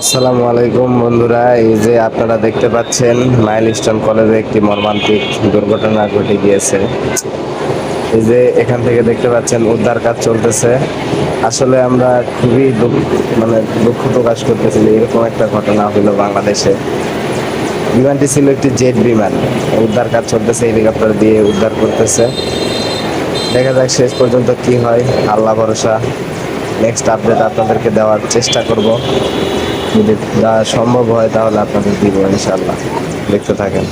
আসসালামু আলাইকুম বন্ধুরা, এই যে আপনারা দেখতে পাচ্ছেন, মাইলস্টোন কলেজে একটি মর্মান্তিক দুর্ঘটনা ঘটে গিয়েছে। এই যে এখান থেকে দেখতে পাচ্ছেন, উদ্ধার কাজ চলতেছে। আসলে আমরা খুবই দুঃখ মানে দুঃখ প্রকাশ করতেছি এরকম একটা ঘটনা হলো বাংলাদেশে। বিমানটি ছিল একটি জেট বিমান। উদ্ধার কাজ চলতেছে, হেলিকপ্টার দিয়ে উদ্ধার করতেছে। দেখা যাক শেষ পর্যন্ত কি হয়। আল্লাহ ভরসা। নেক্সট আপডেট আপনাদেরকে দেওয়ার চেষ্টা করব। যদি যা সম্ভব হয় তাহলে আপনাদের দিব ইনশাল্লাহ দেখতে থাকেন।